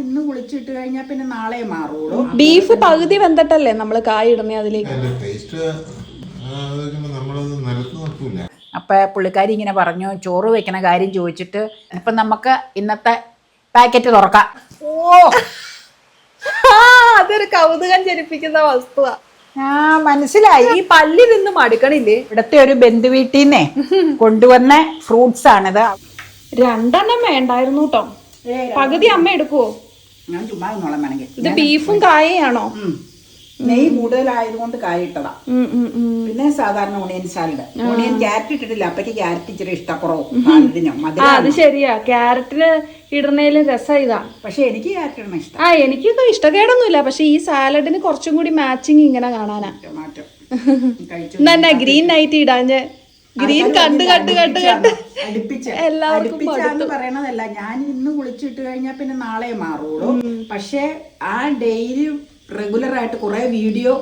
ഇന്ന് കുളിച്ചിട്ട് കഴിഞ്ഞാൽ പിന്നെ നാളെ മാറുള്ളൂ. ബീഫ് പകുതി വെന്തട്ടല്ലേ നമ്മൾ കായ ഇടുന്നേ അതിലേക്ക്? അപ്പൊ പുള്ളിക്കാരി ഇങ്ങനെ പറഞ്ഞു ചോറ് വെക്കണ കാര്യം ചോദിച്ചിട്ട് ഇപ്പൊ നമുക്ക് ഇന്നത്തെ പാക്കറ്റ് തുറക്കാം. ഓ! ആ, അതൊരു കൗതുകം ജനിപ്പിക്കുന്ന വസ്തുവാ. ആ മനസ്സിലായി. ഈ പല്ലി നിന്ന് മടുക്കണില്ലേ? ഇവിടത്തെ ഒരു ബന്ധു വീട്ടിൽ നിന്നേ കൊണ്ടുവന്ന ഫ്രൂട്ട്സ് ആണിത് രണ്ടെണ്ണം വേണ്ടായിരുന്നു കേട്ടോ പകുതി അമ്മ എടുക്കുവോ? ഞാൻ ചുമ്മാ നോളം വേണമെങ്കിൽ. ഇത് ബീഫും കായയാണോ. നെയ്യ് കൂടുതലായതുകൊണ്ട് കായിട്ടതാ. പിന്നെ സാധാരണ ഓണിയൻ സാലഡ്. ഓണിയൻ ക്യാരറ്റ് ഇട്ടിട്ടില്ല. അപ്പയ്ക്ക് ക്യാരറ്റ് ഇച്ചിരി ഇഷ്ടക്കുറവും. അത് ശരിയാ. ക്യാരറ്റിന് ഇടുന്നതിലും രസം ഇതാ. പക്ഷെ എനിക്ക് ക്യാരറ്റ് ഇടണം ഇഷ്ടം. ആ എനിക്കൊക്കെ ഇഷ്ടക്കേടൊന്നുമില്ല. പക്ഷെ ഈ സാലഡിന് കുറച്ചും കൂടി മാച്ചിങ് ഇങ്ങനെ കാണാനാ. എന്നാ ഗ്രീൻ നൈറ്റ് ഇടാഞ്ഞ് ഗ്രീൻ കണ്ട് കണ്ട് കണ്ട് കണ്ട്. എല്ലാവർക്കും പറയണതല്ല. ഞാൻ ഇന്ന് കുളിച്ചിട്ട് കഴിഞ്ഞാൽ പിന്നെ നാളെ മാറുള്ളൂ. പക്ഷെ ആ ഡെയിലി റെഗുലർ ആയിട്ട് കുറെ വീഡിയോ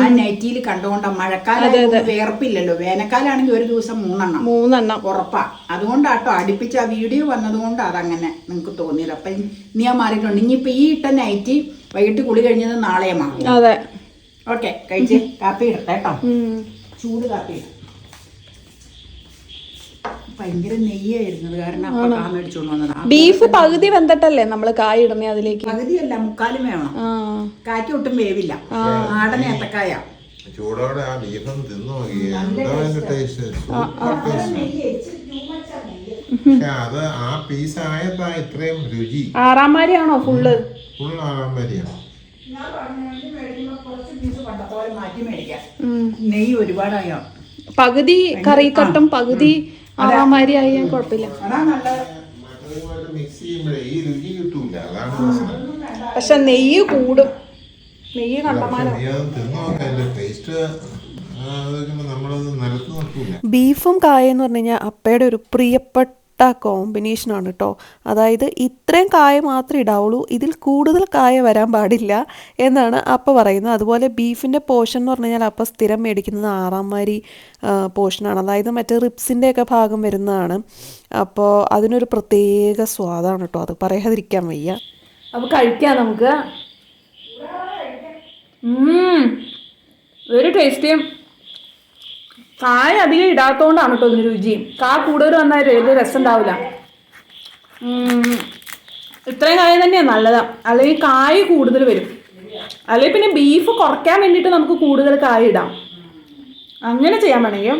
ആ നൈറ്റിയിൽ കണ്ടുകൊണ്ട മഴക്കാലം വേർപ്പില്ലല്ലോ. വേനൽക്കാലാണെങ്കിൽ ഒരു ദിവസം മൂന്നെണ്ണം. മൂന്നെണ്ണം. ഉറപ്പാ. അതുകൊണ്ടാട്ടോ അടുപ്പിച്ച് ആ വീഡിയോ വന്നതുകൊണ്ട് അതങ്ങനെ നിങ്ങൾക്ക് തോന്നിയത്. അപ്പൊ നീ ആ മാറിയിട്ടുണ്ട്. ഇനിയിപ്പൊ ഈ ഇട്ട നൈറ്റി വൈകിട്ട് കുളി കഴിഞ്ഞത് നാളെ മാറും. അതെ. ഓക്കെ കഴിച്ച് കാപ്പി ഇടട്ടെ കേട്ടോ. ചൂട് കാപ്പി ഇടാം ഭയങ്കര നെയ്യായിരുന്നത്. കാരണം അപ്പൊ കാ മേടിച്ചോണ്ട് വന്നതാ. ബീഫ് പകുതി വെന്തട്ടല്ലേ നമ്മൾ കായ ഇടുന്നേ അതിലേക്ക്? പകുതിയല്ല മുക്കാലും വേണം. കാറ്റി ഒട്ടും വേവില്ല. നാടൻ ഏത്തക്കായ. ചൂടോടെ ആ ബീഫ് ഒന്ന് തിന്നു നോക്കി. ടേസ്റ്റ്. പക്ഷെ അത് ആ പീസ് ആയതാ ഇത്രയും രുചി. ആറാമാരിയാണോ ഫുള്ള് ഫുൾ ആറാം മേടിക്കാം. നെയ്യ് ഒരുപാടായോ? പകുതി കറിക്കട്ടും പകുതി ആയി കുഴപ്പമില്ല. പക്ഷെ നെയ്യ് കൂടും. നെയ്യ് കണ്ടമാനം. ബീഫും കായ എന്ന് പറഞ്ഞു കഴിഞ്ഞാൽ അപ്പയുടെ ഒരു പ്രിയപ്പെട്ട കോമ്പിനേഷനാണ് കേട്ടോ അതായത് ഇത്രയും കായ മാത്രമേ ഇടാവുള്ളൂ ഇതിൽ കൂടുതൽ കായ വരാൻ പാടില്ല എന്നാണ് അപ്പ പറയുന്നത്. അതുപോലെ ബീഫിന്റെ പോർഷൻ എന്ന് പറഞ്ഞു കഴിഞ്ഞാൽ അപ്പോൾ സ്ഥിരം മേടിക്കുന്നത് ആറാംമാരി പോർഷനാണ് അതായത് മറ്റേ റിപ്സിന്റെയൊക്കെ ഭാഗം വരുന്നതാണ്. അപ്പോൾ അതിനൊരു പ്രത്യേക സ്വാദാണ് കേട്ടോ അത് പറയാതിരിക്കാൻ വയ്യ. അപ്പോൾ കഴിക്കാം നമുക്ക്. വെരി ടേസ്റ്റിയും കായ അധികം ഇടാത്തോണ്ടാണ് കേട്ടോ ഇതിന് രുചിയും കാ കൂടുതൽ വന്നാൽ വലിയ രസം ഉണ്ടാവില്ല. ഇത്രയും കായ തന്നെയാണ് നല്ലതാ. അല്ലെങ്കിൽ കായ കൂടുതൽ വരും. അല്ലെങ്കിൽ പിന്നെ ബീഫ് കുറയ്ക്കാൻ വേണ്ടിയിട്ട് നമുക്ക് കൂടുതൽ കായ ഇടാം. അങ്ങനെ ചെയ്യാൻ വേണമെങ്കിൽ.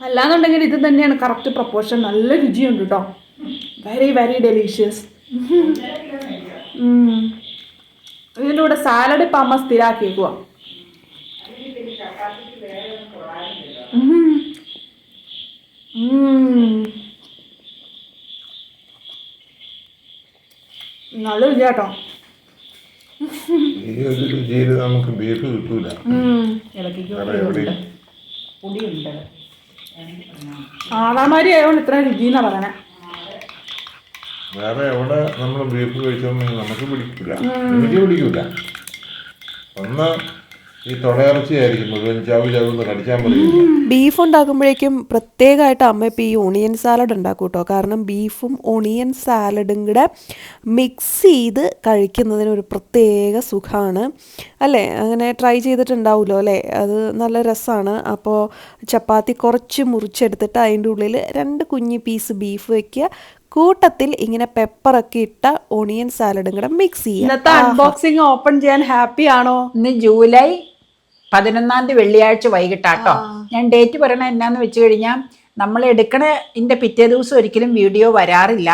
അല്ലാന്നുണ്ടെങ്കിൽ ഇത് തന്നെയാണ് കറക്റ്റ് പ്രപ്പോർഷൻ നല്ല രുചിയുണ്ട് കേട്ടോ വെരി വെരി ഡെലീഷ്യസ് ഇതിന്റെ കൂടെ സാലഡ് ഇപ്പം അമ്മ സ്ഥിരാക്കിയേക്കുക നല്ല രുചിയാട്ടോ. ഈ ഒരു രുചിയിൽ നമുക്ക് ബീഫ് കിട്ടൂല. പൊടിയുണ്ട്. ആറാമാരി ആയതുകൊണ്ട് ഇത്ര രുചിന്നാ പറയണേ. വേറെ എവിടെ നമ്മൾ ബീഫ് കഴിച്ചോണ്ടെങ്കിൽ നമുക്ക് പിടിക്കില്ല എനിക്ക് പിടിക്കൂല. ഒന്ന് ഈ തൊടയിറച്ചി ആയിരിക്കും മുഴുവൻ ചാവ് ചാവെന്ന് കടിച്ചാൻ പറയില്ല ബീഫ് ഉണ്ടാക്കുമ്പോഴേക്കും പ്രത്യേകമായിട്ട് അമ്മ ഇപ്പോൾ ഈ ഓണിയൻ സാലഡ് ഉണ്ടാക്കും കേട്ടോ കാരണം ബീഫും ഓണിയൻ സാലഡും കൂടെ മിക്സ് ചെയ്ത് കഴിക്കുന്നതിന് ഒരു പ്രത്യേക സുഖമാണ് അല്ലേ? അങ്ങനെ ട്രൈ ചെയ്തിട്ടുണ്ടാവുമല്ലോ അല്ലേ? അത് നല്ല രസമാണ് അപ്പോൾ ചപ്പാത്തി കുറച്ച് മുറിച്ചെടുത്തിട്ട് അതിന്റെ ഉള്ളിൽ രണ്ട് കുഞ്ഞ് പീസ് ബീഫ് വയ്ക്കുക കൂട്ടത്തിൽ ഇങ്ങനെ പെപ്പറൊക്കെ ഇട്ട ഓണിയൻ സാലഡും കൂടെ മിക്സ് ചെയ്യുക. ഇന്നത്തെ അൺബോക്സിംഗ് ഓപ്പൺ ചെയ്യാൻ ഹാപ്പി ആണോ? ഇന്ന് ജൂലൈ പതിനൊന്നാം തീയതി വെള്ളിയാഴ്ച വൈകിട്ടാട്ടോ. ഞാൻ ഡേറ്റ് പറയണ എന്നാന്ന് വെച്ച് കഴിഞ്ഞാൽ നമ്മൾ എടുക്കണ ഇതിന്റെ പിറ്റേ ദിവസം ഒരിക്കലും വീഡിയോ വരാറില്ല.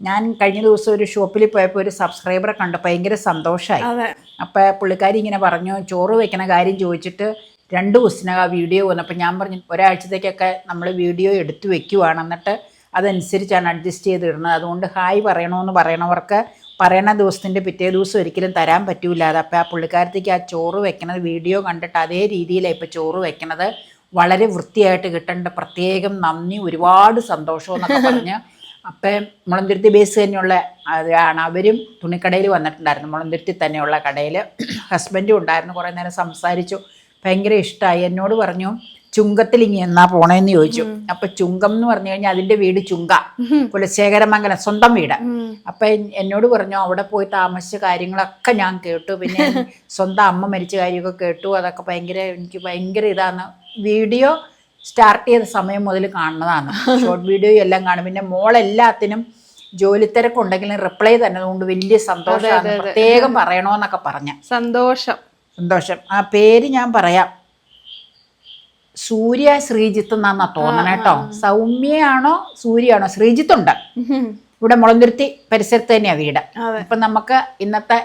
ഞാൻ കഴിഞ്ഞ ദിവസം ഒരു ഷോപ്പിൽ പോയപ്പോൾ ഒരു സബ്സ്ക്രൈബറെ കണ്ടു ഭയങ്കര സന്തോഷമായി അപ്പോൾ പുള്ളിക്കാരി ഇങ്ങനെ പറഞ്ഞു ചോറ് വെക്കണ കാര്യം ചോദിച്ചിട്ട് രണ്ട് ദിവസത്തിനകം ആ വീഡിയോ വന്നപ്പോൾ ഞാൻ പറഞ്ഞു ഒരാഴ്ചത്തേക്കൊക്കെ നമ്മൾ വീഡിയോ എടുത്തു വെക്കുവാണ്. എന്നിട്ട് അതനുസരിച്ചാണ് അഡ്ജസ്റ്റ് ചെയ്തിടുന്നത് അതുകൊണ്ട് ഹായ് പറയണമെന്ന് പറയണവർക്ക് പറയണ ദിവസത്തിന്റെ പിറ്റേ ദിവസം ഒരിക്കലും തരാൻ പറ്റൂല. അത് അപ്പോൾ ആ പുള്ളിക്കാരത്തേക്ക് ആ ചോറ് വെക്കണത് വീഡിയോ കണ്ടിട്ട് അതേ രീതിയിലാണ് ഇപ്പോൾ ചോറ് വെക്കണത്. വളരെ വൃത്തിയായിട്ട് കിട്ടേണ്ട. പ്രത്യേകം നന്ദി ഒരുപാട് സന്തോഷം എന്നൊക്കെ പറഞ്ഞ് അപ്പം മുളന്തുരുത്തി ബേസ് തന്നെയുള്ള അതാണ് അവരും തുണിക്കടയിൽ വന്നിട്ടുണ്ടായിരുന്നു. മുളന്തുരുത്തി തന്നെയുള്ള കടയിൽ ഹസ്ബൻഡും ഉണ്ടായിരുന്നു. കുറേ നേരം സംസാരിച്ചു. ഭയങ്കര ഇഷ്ടമായി എന്നോട് പറഞ്ഞു ചുങ്കത്തിൽ ഇങ്ങനെ എന്നാ പോണേന്ന് ചോദിച്ചു. അപ്പൊ ചുങ്കം എന്ന് പറഞ്ഞു കഴിഞ്ഞാൽ അതിന്റെ വീട് ചുങ്ക. കുലശേഖരമംഗലം സ്വന്തം വീട്. അപ്പൊ എന്നോട് പറഞ്ഞു അവിടെ പോയി താമസിച്ച കാര്യങ്ങളൊക്കെ ഞാൻ കേട്ടു. പിന്നെ സ്വന്തം അമ്മ മരിച്ച കാര്യമൊക്കെ കേട്ടു. അതൊക്കെ ഭയങ്കര എനിക്ക് ഭയങ്കര ഇതാണ്. വീഡിയോ സ്റ്റാർട്ട് ചെയ്ത സമയം മുതൽ കാണുന്നതാണ്. ഷോർട്ട് വീഡിയോ എല്ലാം കാണും. പിന്നെ മോളെല്ലാത്തിനും ജോലി തിരക്കുണ്ടെങ്കിലും റിപ്ലൈ തന്നെ അതുകൊണ്ട് വലിയ സന്തോഷമാണ്. പ്രത്യേകം പറയണോന്നൊക്കെ പറഞ്ഞ. സന്തോഷം. സന്തോഷം. ആ പേര് ഞാൻ പറയാം. സൂര്യ ശ്രീജിത്ത് എന്നാന്നാ തോന്നണം കേട്ടോ. സൗമ്യയാണോ സൂര്യയാണോ? ശ്രീജിത്ത് ഉണ്ട് ഇവിടെ മുളന്തുരുത്തി പരിസരത്ത് തന്നെയാ വീട്. അപ്പൊ നമുക്ക് ഇന്നത്തെ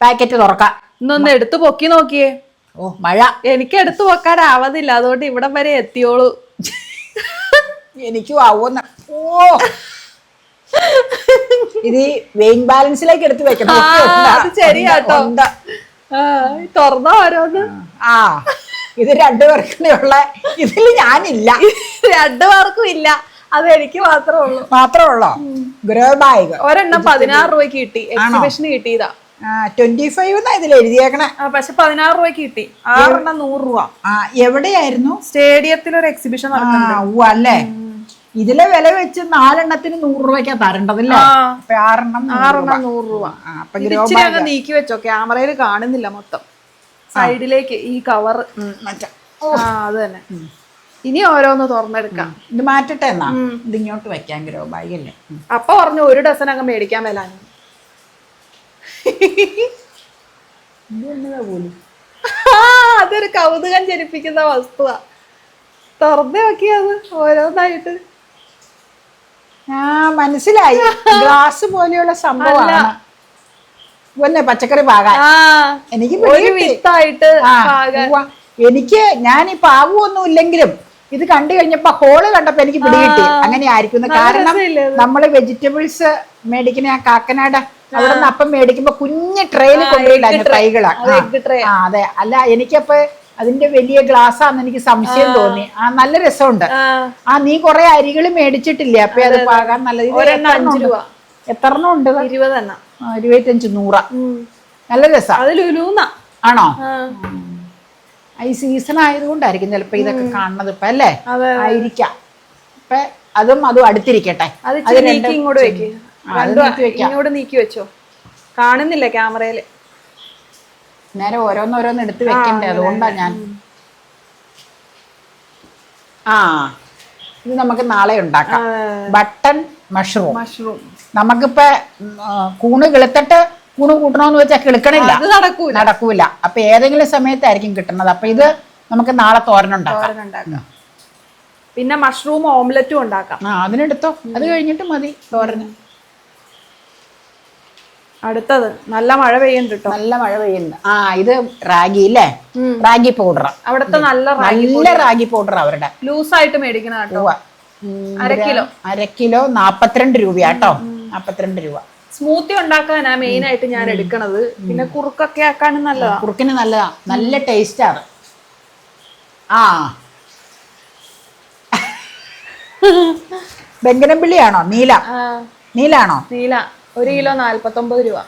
പാക്കറ്റ് തുറക്കാം. ഇന്നൊന്ന് എടുത്തു പൊക്കി നോക്കിയേ. ഓ മഴ. എനിക്ക് എടുത്തു പൊക്കാനാവതില്ല. അതുകൊണ്ട് ഇവിടം വരെ എത്തിയോളൂ. എനിക്കും ആവുന്ന ഓ. ഇത് വെയിൻ ബാലൻസിലേക്ക് എടുത്ത് വെക്കണം. ശരിയാട്ടോ. തുറന്ന ഓരോന്ന്? ആ. ഇത് രണ്ടുപേർക്കുള്ള ഇതിൽ ഞാനില്ല. രണ്ടു പേർക്കും ഇല്ല. അത് എനിക്ക് മാത്രമേ ഉള്ളൂ. മാത്രമേ ഉള്ളോ ഒരെണ്ണം പതിനാറ് രൂപയ്ക്ക് കിട്ടി. എക്സിബിഷന് കിട്ടിയതാ. ട്വന്റി ഫൈവ് എന്നാ ഇതിൽ എഴുതിയേക്കണേ. പക്ഷെ പതിനാറ് രൂപയ്ക്ക് കിട്ടി. ആറെണ്ണം നൂറ് രൂപ. എവിടെയായിരുന്നു? സ്റ്റേഡിയത്തിൽ ഒരു എക്സിബിഷൻ അല്ലേ? ഇതിലെ വില വെച്ച് നാലെണ്ണത്തിന് നൂറ് രൂപയ്ക്കാ തരേണ്ടതല്ലേ ആറെണ്ണം. ആറെണ്ണം നൂറ് രൂപ. അപ്പൊ നീക്കി വെച്ചോ. ക്യാമറയിൽ കാണുന്നില്ല മൊത്തം. സൈഡിലേക്ക് ഈ കവർ മറ്റേ. ആ അത് തന്നെ. ഇനി ഓരോന്ന് തുറന്നെടുക്കാം. ഇത് മാറ്റട്ടെ എന്നാ? ഇത് ഇങ്ങോട്ട് വെക്കാൻ ഗ്രോ ബാഗ് അല്ലേ അപ്പൊ പറഞ്ഞു ഒരു ഡസൻ അങ്ങ് മേടിക്കാൻ മേലാന്ന് ആ, അതൊരു കൗതുകം ജനിപ്പിക്കുന്ന വസ്തുവാ. തുറന്നു നോക്കിയത് ഓരോന്നായിട്ട്. ആ മനസ്സിലായി. ഗ്ലാസ് പോലെയുള്ള സംഭവമാണ്. പിന്നെ പച്ചക്കറി പാകാൻ. എനിക്ക് ഒരു. വിത്തായിട്ട്. എനിക്ക് ഞാൻ ഈ പാകുവൊന്നും ഇല്ലെങ്കിലും ഇത് കണ്ടു കഴിഞ്ഞപ്പോ ഹോൾ കണ്ടപ്പോ എനിക്ക് പിടികിട്ടി. അങ്ങനെ ആയിരിക്കും കാരണം നമ്മൾ വെജിറ്റബിൾസ് മേടിക്കുന്ന ആ കാക്കനാട അവിടെ നിന്ന് അപ്പം മേടിക്കുമ്പോ കുഞ്ഞ് ട്രെയിൽ കൊണ്ടുപോയില്ല ട്രൈകളാണ് ആ അതെ. അല്ല എനിക്കപ്പോ അതിന്റെ വലിയ ഗ്ലാസ് ആണെന്ന് എനിക്ക് സംശയം തോന്നി. ആ നല്ല രസമുണ്ട്. ആ, നീ കൊറേ അരികൾ മേടിച്ചിട്ടില്ലേ? അപ്പൊ അത് പാകാൻ നല്ല രീതി അഞ്ച്? രൂപ. എത്രണ്ണം ഉണ്ട്? ഇരുപതെണ്ണം. ഇരുപത്തഞ്ച് നൂറ. നല്ല രസം. ആണോ? ഈ സീസൺ ആയതുകൊണ്ടായിരിക്കും ചിലപ്പോ ഇതൊക്കെ കാണുന്നത്. ഇപ്പൊ അല്ലേ. ആയിരിക്കാം. ഇപ്പൊ അതും അതും അടുത്തിരിക്കട്ടെ. ഇങ്ങോട്ട് നീക്കി വെച്ചോ. കാണുന്നില്ല ക്യാമറയിൽ നേരെ ഓരോന്നോരോന്ന് എടുത്ത് വെക്കണ്ടേ? അതുകൊണ്ടാ ഞാൻ. ആ. ഇത് നമുക്ക് നാളെ ഉണ്ടാക്കാം. Button mushroom. മഷ്റൂം. നമുക്കിപ്പോ കൂണ് കിളുത്തിട്ട് കൂണ് കൂട്ടണമെന്ന് വെച്ചാൽ കിളുക്കണില്ല. നടക്കൂല. നടക്കൂല. അപ്പൊ ഏതെങ്കിലും സമയത്തായിരിക്കും കിട്ടുന്നത്. അപ്പൊ ഇത് നമുക്ക് നാളെ തോരനുണ്ടാക്കാം പിന്നെ മഷ്റൂം ഓംലറ്റും ഉണ്ടാക്കാം. ആ അതിനെടുത്തോ? അത് കഴിഞ്ഞിട്ട് മതി തോരന്. അടുത്തത് നല്ല മഴ പെയ്യുന്നുണ്ട് കേട്ടോ നല്ല മഴ പെയ്യുന്നു ആ ഇത് റാഗി അല്ലേ റാഗി പൗഡർ അവിടുത്തെ നല്ല നല്ല റാഗി പൗഡർ അവരുടെ. ലൂസായിട്ട് മേടിക്കണ കേട്ടോ. അര കിലോ. അര കിലോ നാപ്പത്തിരണ്ട് രൂപയാട്ടോ നാപ്പത്തിരണ്ട് രൂപ. സ്മൂത്തി ഉണ്ടാക്കാനാ മെയിൻ ആയിട്ട് ഞാൻ എടുക്കണത്. പിന്നെ കുറുക്കൊക്കെ ആക്കാനും നല്ലതാ. കുറുക്കിന് നല്ലതാ. നല്ല ടേസ്റ്റാണ് ആ. ബെങ്കനപ്പിള്ളിയാണോ നീല. നീലാണോ? നീല. ഒരു കിലോ നാല്പത്തൊമ്പത് രൂപ.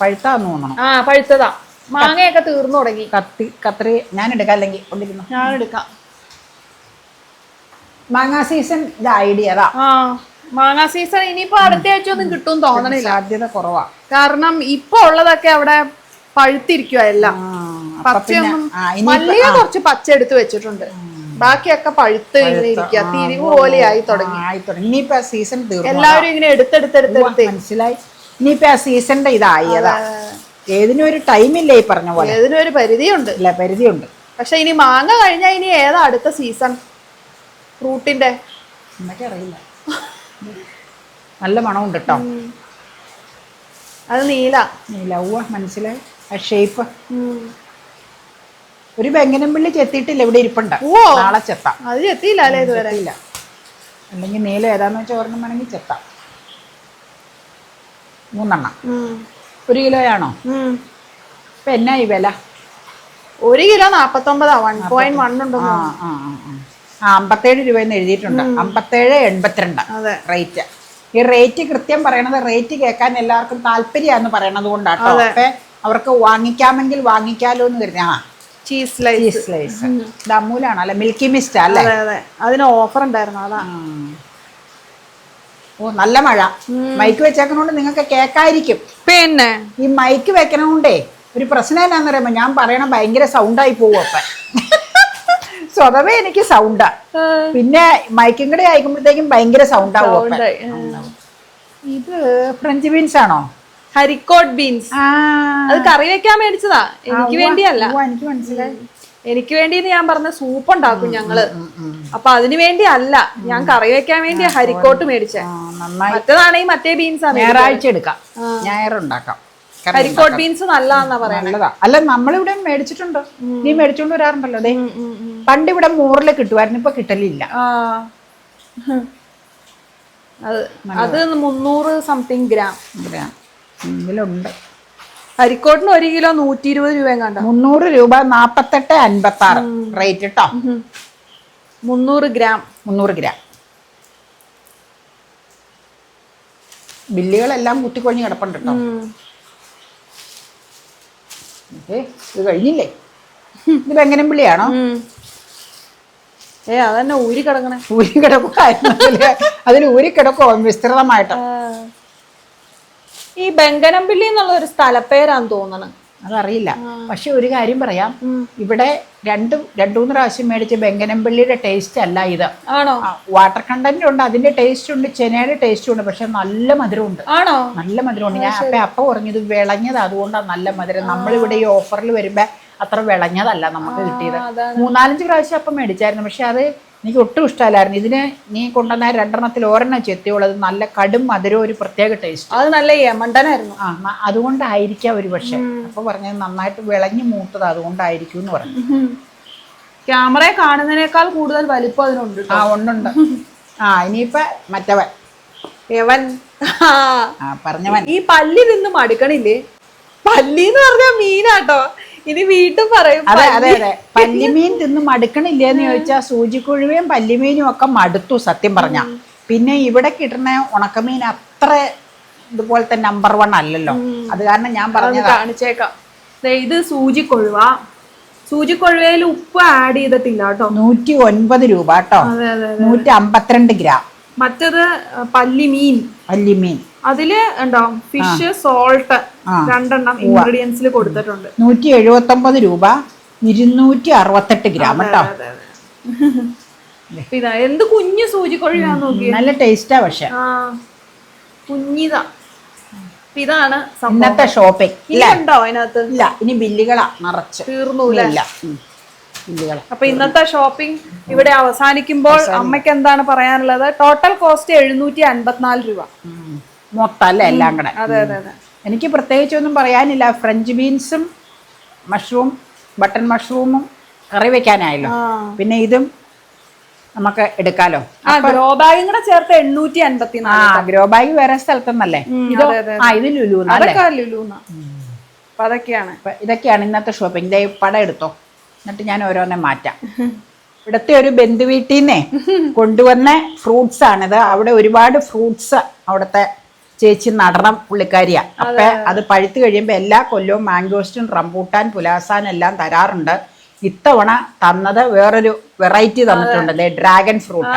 പഴുത്താന്ന് തോന്നണം. ആ പഴുത്തതാ. മാങ്ങയൊക്കെ തീർന്നു തുടങ്ങി. കത്തി കത്രി. ഞാൻ എടുക്കാം അല്ലെങ്കിൽ കൊണ്ടിരുന്നു? ഞാൻ എടുക്കാം. മാങ്ങാ സീസൺ ഇത് ഐഡിയ അതാ. മാങ്ങാ സീസൺ ഇനിയിപ്പോ അടുത്ത ആഴ്ച ഒന്നും കിട്ടും തോന്നണില്ല. സാധ്യത കുറവാ. കാരണം ഇപ്പൊ ഉള്ളതൊക്കെ അവിടെ പഴുത്തിരിക്കുക എല്ലാം. പച്ചയൊന്നും മല്ലിക കുറച്ച് പച്ച എടുത്ത് വെച്ചിട്ടുണ്ട്. ബാക്കിയൊക്കെ പഴുത്ത് ഇരിക്കുക തിരിവ് പോലെ ആയി തുടങ്ങി. ആയി തുടങ്ങി. ഇനിയിപ്പോ സീസൺ എല്ലാവരും ഇങ്ങനെ എടുത്തെടുത്തെടുത്തെടുത്ത്. മനസ്സിലായി. ഇനിയിപ്പോ ആ സീസണിന്റെ ഇതായതാ ഏതിനും ഒരു ടൈമില്ലേ ഈ പറഞ്ഞ പോലെ. ഏതിനൊരു പരിധിയുണ്ട്. അല്ല പരിധിയുണ്ട്. പക്ഷെ ഇനി മാങ്ങ കഴിഞ്ഞാൽ ഇനി ഏതാ അടുത്ത സീസൺ ഫ്രൂട്ടിന്റെ? എന്നൊക്കെ അറിയില്ല നല്ല മണമുണ്ട് കേട്ടോ അത് നീല. നീല. ലവ് മനസ്സിലായി? ആ ഷേപ്പ് ഒരു ബെങ്കനമ്പിള്ളി ചെത്തിയിട്ടില്ല ഇവിടെ ഇരിപ്പുണ്ട്. നാളെ ചെത്താം. അത് ചെത്തിയില്ല അല്ലേ ഇതുവരെ? ഇല്ല അല്ലെങ്കിൽ നീല ഏതാന്ന് വെച്ചാൽ ഒരെണ്ണം വേണമെങ്കിൽ ചെത്താം. മൂന്നെണ്ണം. ഒരു കിലോയാണോ. ഇപ്പൊ എന്നാ ഈ വില? ഒരു കിലോ നാപ്പത്തൊമ്പതാ. വൺ പോയിന്റ് വൺ ആ ആ, ആ. ആ. അമ്പത്തേഴ് രൂപയെന്ന് എഴുതിയിട്ടുണ്ട്. അമ്പത്തേഴ് എൺപത്തിരണ്ട് റേറ്റ്. ഈ റേറ്റ് കൃത്യം പറയണത് റേറ്റ് കേൾക്കാൻ എല്ലാവർക്കും താല്പര്യമാന്ന് പറയണത് കൊണ്ടാട്ടോ. അപ്പൊ അവർക്ക് വാങ്ങിക്കാമെങ്കിൽ വാങ്ങിക്കാലോ എന്ന് കരുതി. ആ. ചീസ് സ്ലൈസ് ചീസ് സ്ലൈസ് ഇത് അമൂലാണ് അല്ലെ? മിൽക്കി മിസ്റ്റ് അല്ലേ? അതെ അതെ. അതിന് ഓഫർ ഉണ്ടായിരുന്നു അതാ. ഓ നല്ല മഴ. മൈക്ക് വെച്ചേക്കണോണ്ട് നിങ്ങൾക്ക് കേക്കായിരിക്കും. പിന്നെ? ഈ മൈക്ക് വെക്കണോണ്ടേ ഒരു പ്രശ്നം എന്നാന്ന് പറയുമ്പോ ഞാൻ പറയണ ഭയങ്കര സൗണ്ടായി പോവും അപ്പൊ. സ്വതവേ എനിക്ക് സൗണ്ടാ. പിന്നെ മൈക്കും കൂടെ അയക്കുമ്പോഴത്തേക്കും ഭയങ്കര സൗണ്ടാവും. ഇത് ഫ്രഞ്ച് ബീൻസ് ആണോ? Haricot beans. അത് കറി വെക്കാൻ മേടിച്ചതാ. എനിക്ക് വേണ്ടിയല്ല. എനിക്ക് മനസ്സിലായി. എനിക്ക് വേണ്ടി ഞാൻ പറഞ്ഞ സൂപ്പ് ഉണ്ടാക്കും ഞങ്ങൾ. അപ്പൊ അതിന് വേണ്ടി അല്ല ഞാൻ കറി വെക്കാൻ വേണ്ടി ഹരിക്കോട്ട് മേടിച്ചേ. മറ്റേതാണെങ്കിൽ മറ്റേ ബീൻസ് ആണ് ഞായറാഴ്ച എടുക്കാം. ഞായറുണ്ടാക്കാം. കറി ഹരിക്കോട്ട് ബീൻസ് നല്ലതാന്നാ അല്ല നമ്മളിവിടെ മേടിച്ചിട്ടുണ്ട്. നീ മേടിച്ചോണ്ട് വരാറുണ്ടല്ലോ അതെ പണ്ട് ഇവിടെ മോറിൽ കിട്ടുമായിരുന്നു ഇപ്പൊ കിട്ടലില്ല. അത് മുന്നൂറ് സംതിങ് ഗ്രാം. ഗ്രാം. ഇതിലുണ്ട് ഹരിക്കോട്ടിന് ഒരു കിലോ നൂറ്റി ഇരുപത് രൂപയും കണ്ട? മുന്നൂറ് രൂപ നാപ്പത്തെട്ട് അൻപത്തി ആറ് റേറ്റ് കേട്ടോ മുന്നൂറ് ഗ്രാം. മുന്നൂറ് ഗ്രാം. ബില്ലുകളെല്ലാം കുത്തിക്കൊഴിഞ്ഞ് കിടപ്പുണ്ട് കേട്ടോ ഏ ഇത് കഴിഞ്ഞില്ലേ? ഇത് വെങ്ങനം പിള്ളിയാണോ? ഏ അതന്നെ ഊരി കിടക്കണേ. ഊരി കിടക്കുമായിരുന്നു അതിൽ അതിൽ ഊരി കിടക്കോ വിസ്തൃതമായിട്ട്. ഈ ബംഗനംപിള്ളി എന്നുള്ള ഒരു സ്ഥലപ്പേരാന്ന് തോന്നണ്. അതറിയില്ല. പക്ഷെ ഒരു കാര്യം പറയാം. ഇവിടെ രണ്ട് രണ്ടു മൂന്ന് പ്രാവശ്യം മേടിച്ച ബെങ്കനംപള്ളിയുടെ ടേസ്റ്റ് അല്ല ഇത്. ആണോ? വാട്ടർ കണ്ടന്റ് ഉണ്ട്. അതിന്റെ ടേസ്റ്റ് ഉണ്ട്. ചെനയുടെ ടേസ്റ്റ് ഉണ്ട്. പക്ഷെ നല്ല മധുരമുണ്ട്. ആണോ? നല്ല മധുരമുണ്ട്. ഞാൻ അപ്പൊ അപ്പ പറഞ്ഞത് വിളഞ്ഞത് അതുകൊണ്ടാണ് നല്ല മധുരം. നമ്മളിവിടെ ഈ ഓഫറിൽ വരുമ്പോ അത്ര വിളഞ്ഞതല്ല നമുക്ക് കിട്ടിയത്. മൂന്നാലഞ്ച് പ്രാവശ്യം അപ്പം മേടിച്ചായിരുന്നു. പക്ഷെ അത് എനിക്ക് ഒട്ടും ഇഷ്ടമല്ലായിരുന്നു. ഇതിന് നീ കൊണ്ടുവന്ന രണ്ടെണ്ണത്തിൽ ഒരെണ്ണം ചെത്തിയുള്ളത് നല്ല കടും മധുരം ഒരു പ്രത്യേക ടേസ്റ്റ് അത് നല്ല യമണ്ടനായിരുന്നു ആ അതുകൊണ്ടായിരിക്കാം ഒരു പക്ഷേ അപ്പൊ പറഞ്ഞത് നന്നായിട്ട് വിളഞ്ഞു മൂത്തത് അതുകൊണ്ടായിരിക്കും എന്ന് പറഞ്ഞു ക്യാമറയെ കാണുന്നതിനേക്കാൾ കൂടുതൽ വലിപ്പം അതിനുണ്ട് ആ ഉണ്ടുണ്ട്. ആ ഇനിയിപ്പോ മറ്റവൻ. യവൻ ആ. പറഞ്ഞവൻ. ഈ പല്ലി നിന്ന് മടുക്കണില്ലേ? പല്ലി എന്ന് പറഞ്ഞാൽ മീനാട്ടോ ഇനി വീണ്ടും പറയും അതെ അതെ അതെ. പല്ലിമീൻ തിന്ന് മടുക്കണില്ലേന്ന് ചോദിച്ചാൽ സൂചിക്കുഴുവയും പല്ലിമീനും ഒക്കെ മടുത്തു സത്യം പറഞ്ഞ. പിന്നെ ഇവിടെ കിട്ടുന്ന ഉണക്കമീൻ അത്ര ഇതുപോലത്തെ നമ്പർ വൺ അല്ലല്ലോ. അത് കാരണം ഞാൻ പറഞ്ഞു കാണിച്ചേക്കാം. ഇത് സൂചിക്കൊഴുവ. സൂചിക്കൊഴുവയിൽ ഉപ്പ് ആഡ് ചെയ്തിട്ടില്ല കേട്ടോ. നൂറ്റി ഒൻപത് രൂപ കേട്ടോ. നൂറ്റി അമ്പത്തിരണ്ട് ഗ്രാം. മറ്റത് പല്ലിമീൻ. പല്ലിമീൻ. അതിൽ ഉണ്ടോ? Fish salt. രണ്ടെണ്ണം ഇൻഗ്രീഡിയൻസിൽ കൊടുത്തിട്ടുണ്ട്. നൂറ്റി എഴുപത്തൊമ്പത് രൂപ ഇരുന്നൂറ്റി അറുപത്തെട്ട് ഗ്രാം കേട്ടോ ഇതാ എന്ത് കുഞ്ഞു സൂചിക്കൊഴിയാ നോക്കി നല്ല ടേസ്റ്റാ പക്ഷെ. കുഞ്ഞിതാ. ഇതാണ് ഇന്നത്തെ ഷോപ്പിംഗ് ഇല്ല? ഉണ്ടോ അതിനകത്ത്? ഇല്ല ഇനി ബില്ലുകളാ നിറച്ച് തീർന്നൂല അപ്പൊ ഇന്നത്തെ ഷോപ്പിംഗ് ഇവിടെ അവസാനിക്കുമ്പോൾ അമ്മയ്ക്ക് എന്താണ് പറയാനുള്ളത്? ടോട്ടൽ കോസ്റ്റ് എഴുന്നൂറ്റി അൻപത്തിനാല് രൂപ. മൊത്തം അല്ലേ എല്ലാം കൂടെ? അതെ അതെ അതെ. എനിക്ക് പ്രത്യേകിച്ചൊന്നും പറയാനില്ല. ഫ്രഞ്ച് ബീൻസും മഷ്റൂം ബട്ടൺ മഷ്റൂമും കറി വെക്കാനായല്ലോ. പിന്നെ ഇതും നമുക്ക് എടുക്കാലോ? ആ ഗ്രോ ബാഗും കൂടെ ചേർത്ത് എണ്ണൂറ്റി ആ അൻപത്തിനാല് ഗ്രോ ബാഗ് വേറെ സ്ഥലത്തുനിന്നല്ലേ? ഇതോ ആ ഇത് അതൊക്കെ ലുലൂന്ന. അതൊക്കെയാണ്. ഇതൊക്കെയാണ് ഇന്നത്തെ ഷോപ്പിംഗ്. പടം എടുത്തോ? എന്നിട്ട് ഞാൻ ഓരോന്നെ മാറ്റാം. ഇവിടുത്തെ ഒരു ബന്ധുവീട്ടിൽ നിന്നേ കൊണ്ടുവന്ന ഫ്രൂട്ട്സ് ആണിത്. അവിടെ ഒരുപാട് ഫ്രൂട്ട്സ് അവിടുത്തെ ചേച്ചി നടണം പുള്ളിക്കാരിയാ. അപ്പൊ അത്. പഴുത്തു കഴിയുമ്പോൾ എല്ലാ കൊല്ലവും മാംഗോസ്റ്റും റംബൂട്ടാൻ പുലാസാൻ എല്ലാം തരാറുണ്ട്. ഇത്തവണ തന്നത് വേറൊരു വെറൈറ്റി തന്നിട്ടുണ്ട്. അല്ലേ ഡ്രാഗൺ ഫ്രൂട്ട്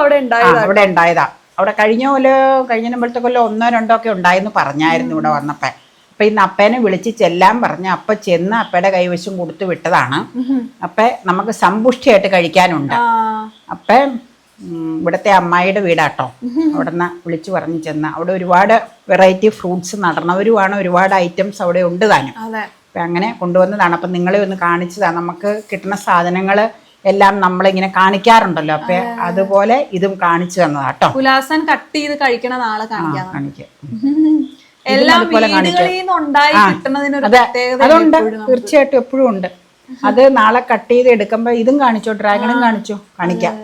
അവിടെ ഉണ്ടായി അവിടെ ഉണ്ടായതാ. അവിടെ കഴിഞ്ഞ പോലെ കഴിഞ്ഞ നമ്പഴത്തെ കൊല്ലം ഒന്നോ രണ്ടോ ഒക്കെ ഉണ്ടായെന്ന് പറഞ്ഞായിരുന്നു ഇവിടെ വന്നപ്പോ. അപ്പൊ ഇന്ന് അപ്പേനെ വിളിച്ച് ചെല്ലാൻ പറഞ്ഞ അപ്പ ചെന്ന് അപ്പയുടെ കൈവശം കൊടുത്തു വിട്ടതാണ്. അപ്പ നമുക്ക് സമ്പുഷ്ടിയായിട്ട് കഴിക്കാനുണ്ട്. അപ്പ ഇവിടത്തെ അമ്മായിയുടെ വീടാട്ടോ. അവിടുന്ന് വിളിച്ചു പറഞ്ഞു ചെന്ന. അവിടെ ഒരുപാട് വെറൈറ്റി ഫ്രൂട്ട്സ് നടണവരുമാണ് ഒരുപാട് ഐറ്റംസ് അവിടെ ഉണ്ട് താനും. അപ്പം അങ്ങനെ കൊണ്ടുവന്നതാണ്. അപ്പം നിങ്ങളെ ഒന്ന് കാണിച്ചതാണ് നമുക്ക് കിട്ടുന്ന സാധനങ്ങൾ എല്ലാം നമ്മളിങ്ങനെ കാണിക്കാറുണ്ടല്ലോ. അപ്പൊ അതുപോലെ ഇതും കാണിച്ചു തന്നതാട്ടോ. കുലാസൻ കട്ട് ചെയ്ത് കഴിക്കണ നാളെ കാണിക്കാം. കാണിക്കാം. എല്ലാം അതുപോലെ കാണിക്കാം. അതെ അതുണ്ട്. തീർച്ചയായിട്ടും എപ്പോഴും ഉണ്ട്. അത് നാളെ കട്ട് ചെയ്ത് എടുക്കുമ്പോ ഇതും കാണിച്ചോ? ഡ്രാഗണും കാണിച്ചോ? കാണിക്കാം.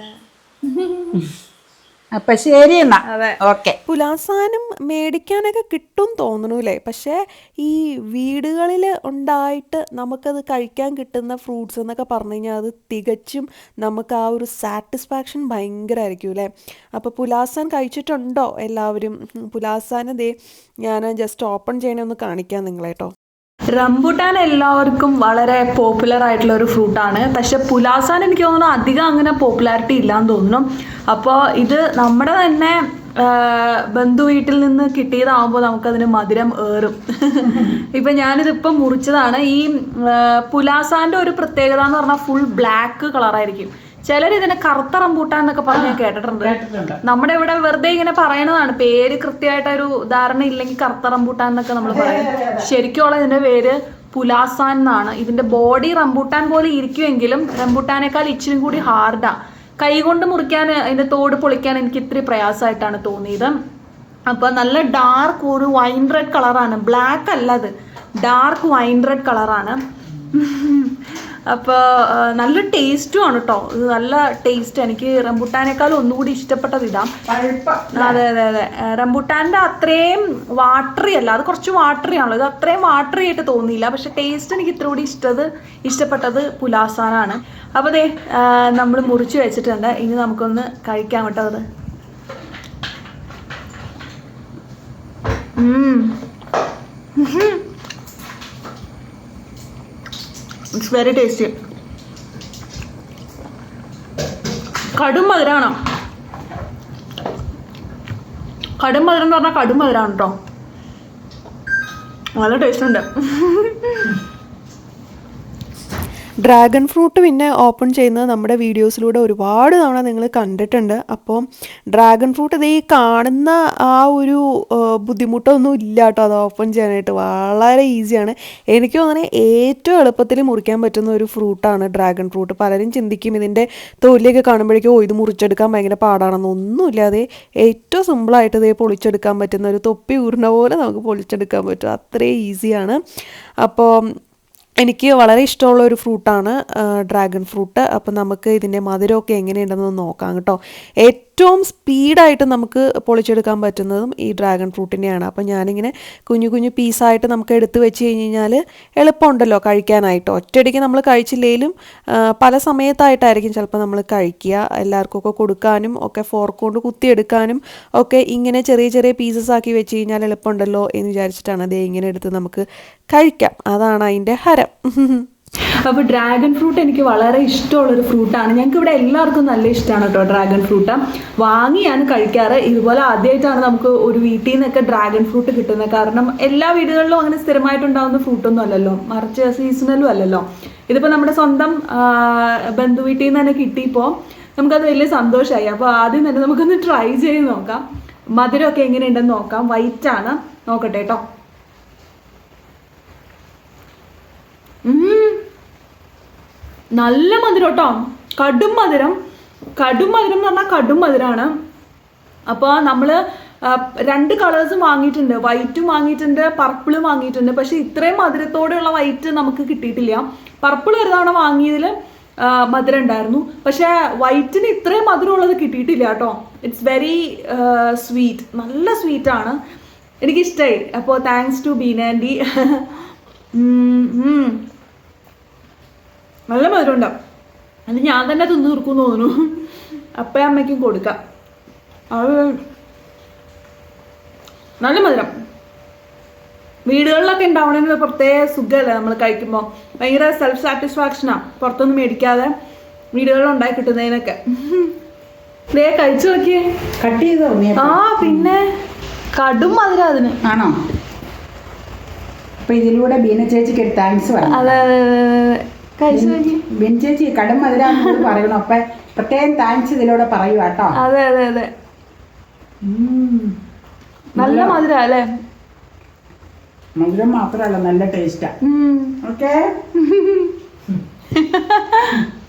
അപ്പൊ ശരി എന്നാ. ഓക്കെ. പുലാസാനം മേടിക്കാനൊക്കെ കിട്ടും തോന്നണൂലേ പക്ഷേ ഈ വീടുകളിൽ ഉണ്ടായിട്ട് നമുക്കത് കഴിക്കാൻ കിട്ടുന്ന ഫ്രൂട്ട്സ് എന്നൊക്കെ പറഞ്ഞു കഴിഞ്ഞാൽ അത് തികച്ചും നമുക്ക് ആ ഒരു സാറ്റിസ്ഫാക്ഷൻ ഭയങ്കരമായിരിക്കും അല്ലേ അപ്പോൾ പുലാസാൻ കഴിച്ചിട്ടുണ്ടോ എല്ലാവരും? പുലാസാൻ ദേ ഞാൻ ജസ്റ്റ് ഓപ്പൺ ചെയ്യണമെന്ന് കാണിക്കാം നിങ്ങളെ കേട്ടോ റംബുട്ടാൻ എല്ലാവർക്കും വളരെ പോപ്പുലർ ആയിട്ടുള്ള ഒരു ഫ്രൂട്ടാണ് പക്ഷെ പുലാസാൻ എനിക്ക് തോന്നുന്നു അധികം അങ്ങനെ പോപ്പുലാരിറ്റി ഇല്ലാന്ന് തോന്നുന്നു. അപ്പോൾ ഇത് നമ്മുടെ തന്നെ ബന്ധു വീട്ടിൽ നിന്ന് കിട്ടിയതാകുമ്പോൾ നമുക്കതിന് മധുരം ഏറും. ഇപ്പം ഞാനിതിപ്പം മുറിച്ചതാണ്. ഈ പുലാസാന്റെ ഒരു പ്രത്യേകത എന്ന് പറഞ്ഞാൽ ഫുൾ ബ്ലാക്ക് കളറായിരിക്കും ചിലർ ഇതിനെ കറുത്ത റംബൂട്ടാൻ എന്നൊക്കെ പറഞ്ഞ് ഞാൻ കേട്ടിട്ടുണ്ട്. നമ്മുടെ ഇവിടെ വെറുതെ ഇങ്ങനെ പറയണതാണ് പേര് കൃത്യമായിട്ട് ഒരു ധാരണ ഇല്ലെങ്കിൽ കറുത്ത റംബൂട്ടാൻ എന്നൊക്കെ നമ്മൾ പറയും. ശരിക്കുള്ള ഇതിന്റെ പേര് പുലാസാൻ എന്നാണ്. ഇതിന്റെ ബോഡി റംബൂട്ടാൻ പോലെ ഇരിക്കുമെങ്കിലും റംബൂട്ടാനേക്കാൾ ഇച്ചിരി കൂടി ഹാർഡാ. കൈകൊണ്ട് മുറിക്കാൻ അതിന്റെ തോട് പൊളിക്കാൻ എനിക്ക് ഇത്തിരി പ്രയാസമായിട്ടാണ് തോന്നിയത്. അപ്പൊ നല്ല ഡാർക്ക് ഒരു വൈൻ റെഡ് കളറാണ്. ബ്ലാക്ക് അല്ല അത്. ഡാർക്ക് വൈൻ റെഡ് കളറാണ്. അപ്പോൾ നല്ല ടേസ്റ്റും ആണ് കേട്ടോ ഇത് നല്ല ടേസ്റ്റ് എനിക്ക് റംബുട്ടാനേക്കാളും ഒന്നുകൂടി ഇഷ്ടപ്പെട്ടത് ഇതാ അതെ അതെ അതെ. റംബുട്ടാന്റെ അത്രയും വാട്ടറി അല്ല. അത് കുറച്ച് വാട്ടറി ആണല്ലോ. ഇത് അത്രയും വാട്ടറി ആയിട്ട് തോന്നിയില്ല. പക്ഷെ ടേസ്റ്റ് എനിക്ക് ഇത്ര കൂടി ഇഷ്ടത് ഇഷ്ടപ്പെട്ടത് പുലാസാനാണ്. അപ്പോൾ ദേ നമ്മൾ മുറിച്ച് വെച്ചിട്ടുണ്ട്. ഇനി നമുക്കൊന്ന് കഴിക്കാം കേട്ടോ അത്. ഇറ്റ്സ് വെരി ടേസ്റ്റി കടും മധുരമാണ് എന്ന് പറഞ്ഞാൽ കടും മധുരമാണ് കേട്ടോ നല്ല ടേസ്റ്റ് ഉണ്ട്. ഡ്രാഗൺ ഫ്രൂട്ട് പിന്നെ ഓപ്പൺ ചെയ്യുന്നത് നമ്മുടെ വീഡിയോസിലൂടെ ഒരുപാട് തവണ നിങ്ങൾ കണ്ടിട്ടുണ്ട്. അപ്പോൾ ഡ്രാഗൺ ഫ്രൂട്ട് ഇത് ഈ കാണുന്ന ആ ഒരു ബുദ്ധിമുട്ടൊന്നും ഇല്ല കേട്ടോ. അത് ഓപ്പൺ ചെയ്യാനായിട്ട് വളരെ ഈസിയാണ് എനിക്ക് അങ്ങനെ ഏറ്റവും എളുപ്പത്തിൽ മുറിക്കാൻ പറ്റുന്ന ഒരു ഫ്രൂട്ടാണ് ഡ്രാഗൺ ഫ്രൂട്ട് പലരും ചിന്തിക്കും ഇതിന്റെ തൊലിയൊക്കെ കാണുമ്പോഴേക്കും ഓ ഇത് മുറിച്ചെടുക്കാൻ ഭയങ്കര പാടാണെന്ന്. ഒന്നുമില്ലാതെ ഏറ്റവും സിമ്പിളായിട്ട് ഇതേ പൊളിച്ചെടുക്കാൻ പറ്റുന്ന ഒരു തൊപ്പി ഊർണ പോലെ നമുക്ക് പൊളിച്ചെടുക്കാൻ പറ്റും. അത്രയും ഈസിയാണ് അപ്പോൾ എനിക്ക് വളരെ ഇഷ്ടമുള്ള ഒരു ഫ്രൂട്ടാണ് ഡ്രാഗൺ ഫ്രൂട്ട് അപ്പം നമുക്ക് ഇതിന്റെ മധുരമൊക്കെ എങ്ങനെയുണ്ടെന്ന് നോക്കാം കേട്ടോ. ഏറ്റവും സ്പീഡായിട്ട് നമുക്ക് പൊളിച്ചെടുക്കാൻ പറ്റുന്നതും ഈ ഡ്രാഗൺ ഫ്രൂട്ടിനെയാണ്. അപ്പം ഞാനിങ്ങനെ കുഞ്ഞു കുഞ്ഞു പീസായിട്ട് നമുക്ക് എടുത്ത് വെച്ച് കഴിഞ്ഞ് കഴിഞ്ഞാൽ എളുപ്പമുണ്ടല്ലോ കഴിക്കാനായിട്ട്. ഒറ്റയടിക്ക് നമ്മൾ കഴിച്ചില്ലെങ്കിലും പല സമയത്തായിട്ടായിരിക്കും ചിലപ്പോൾ നമ്മൾ കഴിക്കുക. എല്ലാവർക്കൊക്കെ കൊടുക്കാനും ഒക്കെ ഫോർക്ക് കൊണ്ട് കുത്തിയെടുക്കാനും ഒക്കെ ഇങ്ങനെ ചെറിയ ചെറിയ പീസസ് ആക്കി വെച്ച് കഴിഞ്ഞാൽ എളുപ്പമുണ്ടല്ലോ എന്ന് വിചാരിച്ചിട്ടാണ് അതേ ഇങ്ങനെ എടുത്ത് നമുക്ക് കഴിക്കാം. അതാണ് അതിന്റെ ഹരം. അപ്പോൾ ഡ്രാഗൺ ഫ്രൂട്ട് എനിക്ക് വളരെ ഇഷ്ടമുള്ളൊരു ഫ്രൂട്ടാണ് ഞങ്ങൾക്ക് ഇവിടെ എല്ലാവർക്കും നല്ല ഇഷ്ടമാണ് കേട്ടോ ഡ്രാഗൺ ഫ്രൂട്ട് വാങ്ങിയാണ് കഴിക്കാറ്. ഇതുപോലെ ആദ്യമായിട്ടാണ് നമുക്ക് ഒരു വീട്ടിൽ നിന്നൊക്കെ ഡ്രാഗൺ ഫ്രൂട്ട് കിട്ടുന്നത്. കാരണം എല്ലാ വീടുകളിലും അങ്ങനെ സ്ഥിരമായിട്ടുണ്ടാകുന്ന ഫ്രൂട്ടൊന്നും അല്ലല്ലോ. മറിച്ച് സീസണലും അല്ലല്ലോ. ഇതിപ്പോൾ നമ്മുടെ സ്വന്തം ബന്ധു വീട്ടിൽ നിന്ന് തന്നെ കിട്ടിയപ്പോൾ നമുക്കത് വലിയ സന്തോഷമായി അപ്പോൾ ആദ്യം തന്നെ നമുക്കൊന്ന് ട്രൈ ചെയ്ത് നോക്കാം. മധുരമൊക്കെ എങ്ങനെയുണ്ടെന്ന് നോക്കാം. വൈറ്റ് ആണ്. നോക്കട്ടെ കേട്ടോ. നല്ല മധുരം കേട്ടോ. കടും മധുരം. കടും മധുരം എന്ന് പറഞ്ഞാൽ കടും മധുരമാണ് അപ്പോൾ നമ്മൾ രണ്ട് കളേഴ്സും വാങ്ങിയിട്ടുണ്ട്. വൈറ്റും വാങ്ങിയിട്ടുണ്ട് പർപ്പിളും വാങ്ങിയിട്ടുണ്ട്. പക്ഷേ ഇത്രയും മധുരത്തോടെയുള്ള വൈറ്റ് നമുക്ക് കിട്ടിയിട്ടില്ല. പർപ്പിൾ ഒരു തവണ വാങ്ങിയതിൽ മധുരം ഉണ്ടായിരുന്നു. പക്ഷേ വൈറ്റിന് ഇത്രയും മധുരമുള്ളത് കിട്ടിയിട്ടില്ല കേട്ടോ. ഇറ്റ്സ് വെരി സ്വീറ്റ് നല്ല സ്വീറ്റാണ് എനിക്കിഷ്ടമായി അപ്പോൾ താങ്ക്സ് ടു ബീന ആന്റി. നല്ല മധുരം ഉണ്ടാവും അത് ഞാൻ തന്നെ തിന്നു തീർക്കും തോന്നുന്നു. അപ്പയും അമ്മയ്ക്കും കൊടുക്കാം. അത് നല്ല മധുരം. വീടുകളിലൊക്കെ ഉണ്ടാവണമെങ്കിൽ പ്രത്യേക സുഖമല്ലേ നമ്മൾ കഴിക്കുമ്പോൾ ഭയങ്കര സെൽഫ് സാറ്റിസ്ഫാക്ഷനാണ് പുറത്തൊന്നും മേടിക്കാതെ വീടുകളിൽ ഉണ്ടായി കിട്ടുന്നതിനൊക്കെ. ദേ കഴിച്ചു നോക്കിയേ. കട്ട് ചെയ്ത് ആ പിന്നെ കടും മധുരം അതിന്. ആണോ? അപ്പൊ ഇതിലൂടെ ബീന ചേച്ചിക്ക് താങ്ക്സ് പറഞ്ഞു അതെ അതെ, അതെ, അതെ. കഴിച്ചു നോക്കി ബീന ചേച്ചി കടും മധുരാന്ന് പറയണം അപ്പൊ പ്രത്യേകം താങ്ക്സ് ഇതിലൂടെ പറയുക കേട്ടോ അതെ അതെ അതെ. നല്ല മധുര അല്ലേ മധുരം മാത്രമല്ല നല്ല ടേസ്റ്റാ. ഓക്കേ